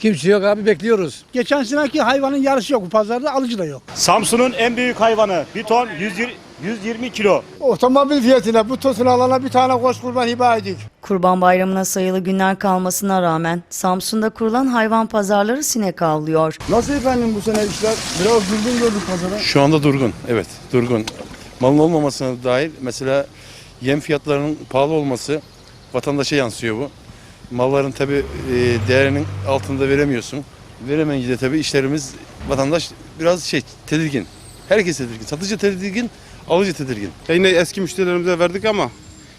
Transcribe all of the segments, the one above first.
Kimse yok abi bekliyoruz. Geçen seneki hayvanın yarısı yok bu pazarda alıcı da yok. Samsun'un en büyük hayvanı. Bir ton 120, 120 kilo. Otomobil fiyatına bu tosunu alana bir tane koç kurban hibe ettik. Kurban Bayramı'na sayılı günler kalmasına rağmen Samsun'da kurulan hayvan pazarları sinek avlıyor. Nasıl efendim bu sene işler? Biraz durgun gördük pazara. Şu anda durgun. Evet durgun. Malın olmamasına dair mesela yem fiyatlarının pahalı olması vatandaşa yansıyor bu. Malların tabi değerinin altında veremiyorsun. Veremeyince de tabi işlerimiz vatandaş biraz şey tedirgin. Herkes tedirgin. Satıcı tedirgin, alıcı tedirgin. Ya Yine eski müşterilerimize verdik ama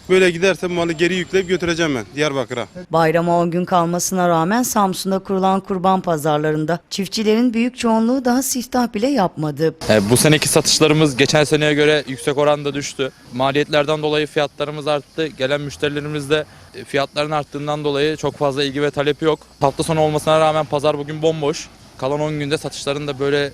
böyle giderse malı geri yükleyip götüreceğim ben Diyarbakır'a. Bayrama 10 gün kalmasına rağmen Samsun'da kurulan kurban pazarlarında çiftçilerin büyük çoğunluğu daha siftah bile yapmadı. E, Bu seneki satışlarımız geçen seneye göre yüksek oranda düştü. Maliyetlerden dolayı fiyatlarımız arttı. Gelen müşterilerimiz de e, fiyatların arttığından dolayı çok fazla ilgi ve talep yok. Hafta sonu olmasına rağmen pazar bugün bomboş. Kalan 10 günde satışların da böyle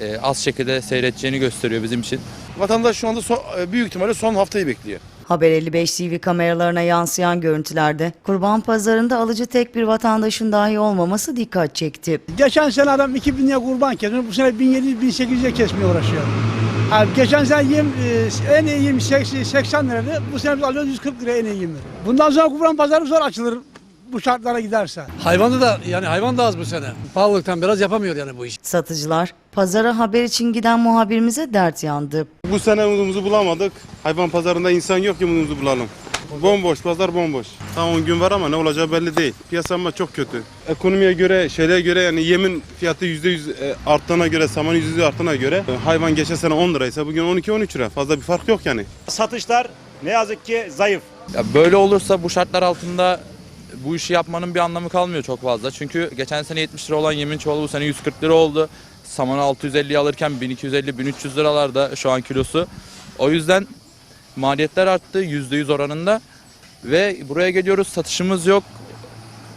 e, az şekilde seyredeceğini gösteriyor bizim için. Vatandaş şu anda son- e, büyük ihtimalle son haftayı bekliyor. Haber 55 TV kameralarına yansıyan görüntülerde kurban pazarında alıcı tek bir vatandaşın dahi olmaması dikkat çekti. Geçen sene adam 2000 liraya kurban kesiyor. Bu sene 1700-1800'e kesmeye uğraşıyor. Abi geçen sene yem, en iyi yem 80 80 liraydı. Bu sene biz alıyoruz 140 liraya en iyi yemi. Bundan sonra kurban pazarı zor açılır bu şartlara giderse. Hayvanı da yani hayvan da az bu sene. Pahalılıktan biraz yapamıyor yani bu iş. Satıcılar pazara haber için giden muhabirimize dert yandı. Bu sene umudumuzu bulamadık. Hayvan pazarında insan yok ki umudumuzu bulalım. Bomboş, pazar bomboş. Tam 10 gün var ama ne olacağı belli değil. Piyasa ama çok kötü. Ekonomiye göre, şeylere göre yani yemin fiyatı %100 e, arttığına göre, saman %100 arttığına göre e, hayvan geçen sene 10 liraysa bugün 12-13 lira. Fazla bir fark yok yani. Satışlar ne yazık ki zayıf. Ya böyle olursa bu şartlar altında bu işi yapmanın bir anlamı kalmıyor çok fazla. Çünkü geçen sene 70 lira olan yemin çuvalı bu sene 140 lira oldu. Samanı 650 alırken 1250-1300 liralarda şu an kilosu. O yüzden maliyetler arttı %100 oranında. Ve buraya geliyoruz satışımız yok.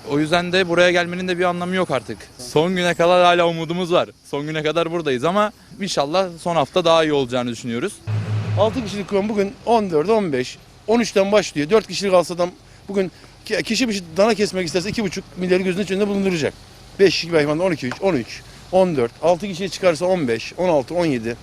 O yüzden de buraya gelmenin de bir anlamı yok artık. Son güne kadar hala umudumuz var. Son güne kadar buradayız ama inşallah son hafta daha iyi olacağını düşünüyoruz. 6 kişilik kurum bugün 14, 15, 13'ten başlıyor. 4 kişilik alsa adam bugün ki- kişi bir dana kesmek isterse 2,5 milyarı gözünün önünde bulunduracak. 5 kişilik bir hayvan 12, 13, 14, 6 kişiye çıkarsa 15, 16, 17.